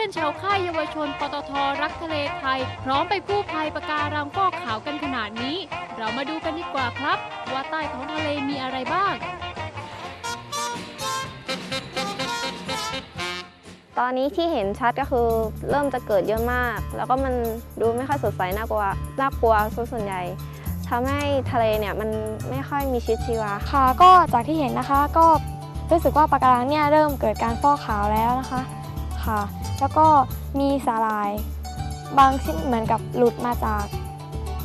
อนๆชาวค่ายเยาวชนปตทรักทะเลไทย พร้อมไปกู้ภัยปะการังฟอกขาวกันขนาดนี้ เรามาดูกันดีกว่าครับ ว่าใต้ท้องทะเลมีอะไรบ้าง ตอนนี้ที่เห็นชัดก็คือเริ่มจะเกิดเยอะมาก แล้วก็มันดูไม่ค่อยสดใสน่ากลัวน่ากลัวซะส่วนใหญ่ทำให้ทะเลเนี่ยมันไม่ค่อยมีชีวิตชีวาค่ะ ก็จากที่เห็นนะคะก็รู้สึกว่าปะการังเนี่ยเริ่มเกิดการฟอกขาวแล้วนะคะ ค่ะ แล้วก็มีสาหร่าย บางชิ้นเหมือนกับหลุดมาจาก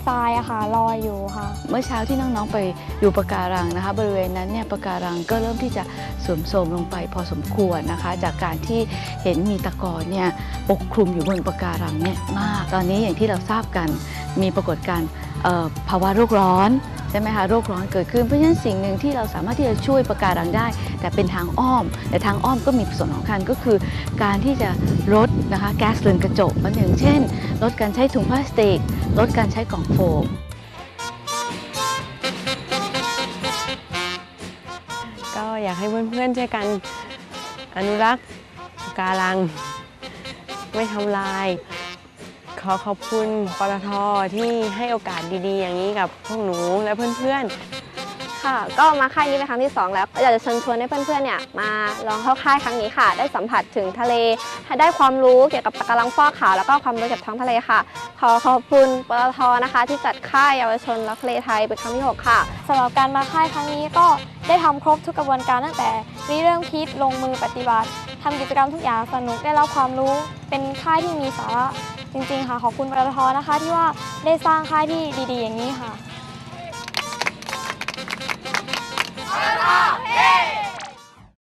ทรายอะค่ะลอยอยู่ค่ะ เมื่อเช้าที่น้องๆไปดูปะการังนะคะ บริเวณนั้นเนี่ยปะการังก็เริ่มที่จะสื่อมโทรมลงไปพอสมควรนะคะ จากการที่เห็นมีตะกอนเนี่ยปกคลุมอยู่บนปะการังเนี่ยมาก ตอนนี้อย่างที่เราทราบกันมีปรากฏการณ์ภาวะโลกร้อน ใช่ไหมคะโรคร้อนเกิดขึ้นเพราะฉะนั้นสิ่งหนึ่งที่เราสามารถที่จะช่วยประการังได้ แต่เป็นทางอ้อม แต่ทางอ้อมก็มีส่วนสำคัญก็คือ การที่จะลดนะคะแก๊สเรือนกระจกมันอย่างเช่น ลดการใช้ถุงพลาสติก ลดการใช้กล่องโฟมก็อยากให้เพื่อนๆช่วยกันอนุรักษ์ปะการัง ไม่ทำลาย ขอขอบคุณปตทที่ให้โอกาสดีๆ อย่างนี้กับพวกหนูและเพื่อนๆค่ะก็มาค่ายนี้เป็นครั้งที่ 2 แล้วอยากจะเชิญชวนให้เพื่อนๆเนี่ยมาลองเข้าค่ายครั้งนี้ค่ะ ได้สัมผัสถึงทะเลให้ได้ความรู้เกี่ยวกับปะการังฟอกขาวแล้วก็ความรู้เกี่ยวกับท้องทะเลค่ะ ขอขอบคุณปตทนะคะ ที่จัดค่ายเยาวชนรักทะเลไทยเป็นครั้งที่ 6 ค่ะสำหรับการมาค่ายครั้งนี้ก็ได้ทำครบทุกกระบวนการตั้งแต่ริเริ่มคิดลงมือปฏิบัติทำกิจกรรมทุกอย่างสนุกได้รับความรู้ เป็นค่ายที่มีสาระ จริงๆค่ะขอบคุณปตทนะคะ ที่ว่าได้สร้างค่ายที่ดีๆ อย่างนี้ค่ะ